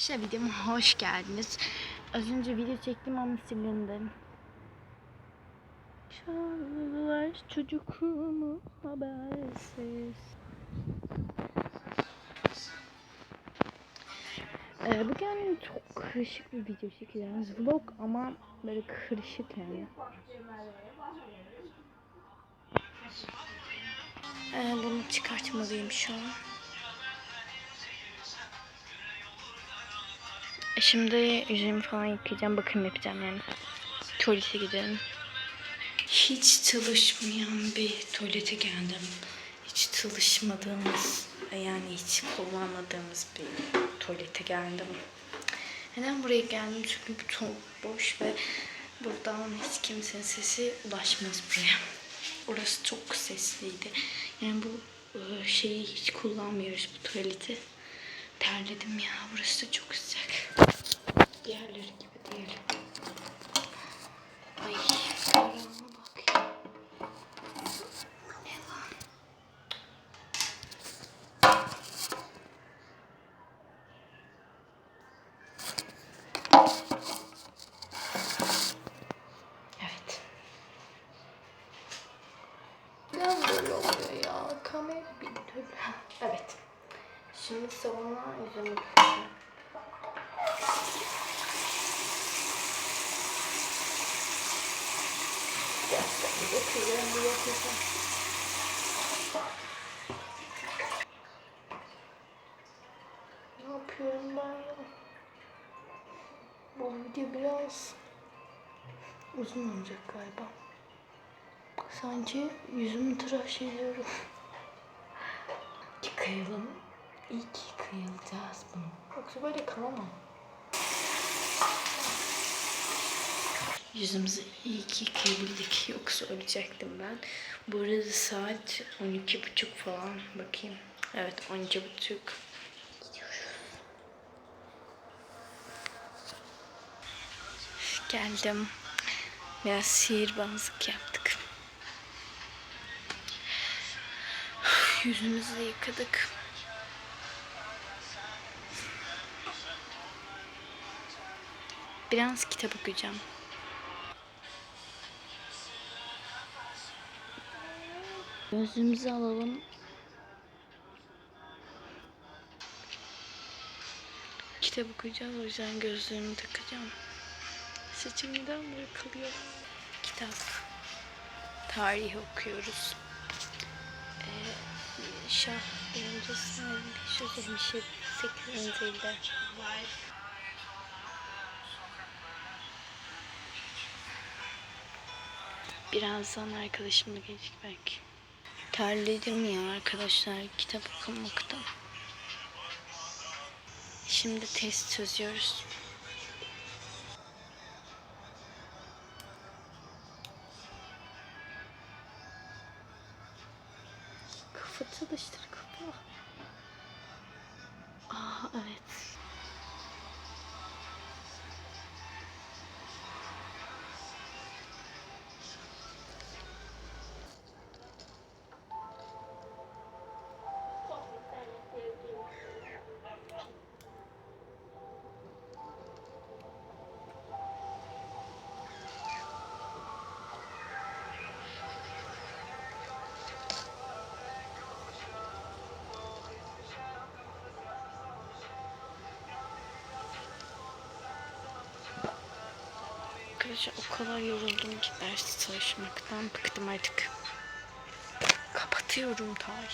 Arkadaşlar videoma hoş geldiniz. Az önce video çektim ama silindim. Çaldılar çocuğumu habersiz. Ee, bugün çok karışık bir video çekeceğiz. Vlog ama böyle karışık yani. Ee, bunu çıkartmalıyım şu an. Şimdi yüzümü falan yıkayacağım, bakım yapacağım yani. Tuvalete gidelim. Hiç çalışmayan bir tuvalete geldim. Hiç çalışmadığımız, yani hiç kullanmadığımız bir tuvalete geldim. Neden buraya geldim? Çünkü bu çok boş ve buradan hiç kimsenin sesi ulaşmaz buraya. Orası çok sesliydi. Yani bu e, şeyi hiç kullanmıyoruz bu tuvaleti. Terledim ya. Burası da çok sıcak. Diğerleri gibi değil. Ay karanlığa bak ya. Ne lan? Evet. Neden böyle oluyor ya? Kamera bir türlü. Evet. Şimdi salona yüzümü yıkayacağım. Gerçekten bakıyorum bu yapacağım. Ne yapıyorum ben ya? Bu video biraz uzun olacak galiba. Sanki yüzümü tıraş ediyorum. Yıkayalım. İyi ki yıkayacağız bunu. Yoksa böyle kalamam. Yüzümüzü iyi ki yıkayabildik. Yoksa ölecektim ben. Bu arada saat 12.30 falan. Bakayım. Evet 12.30. Gidiyoruz. Geldim. Biraz sihirbazlık yaptık. Yüzümüzü yıkadık. Biraz kitap okuyacağım. Gözlüğümüzü alalım. Kitap okuyacağız o yüzden gözlüğümü takacağım. Saçım neden böyle kalıyor? Kitap. Tarih okuyoruz. Ee, Şah Birinci 578 yılda. Birazdan arkadaşımla gelecek belki. Terledim ya arkadaşlar kitap okumaktan. Şimdi test çözüyoruz. Kafa çalıştır kafa. Aa evet. Arkadaşlar o kadar yoruldum ki ders çalışmaktan bıktım artık. Kapatıyorum Tay.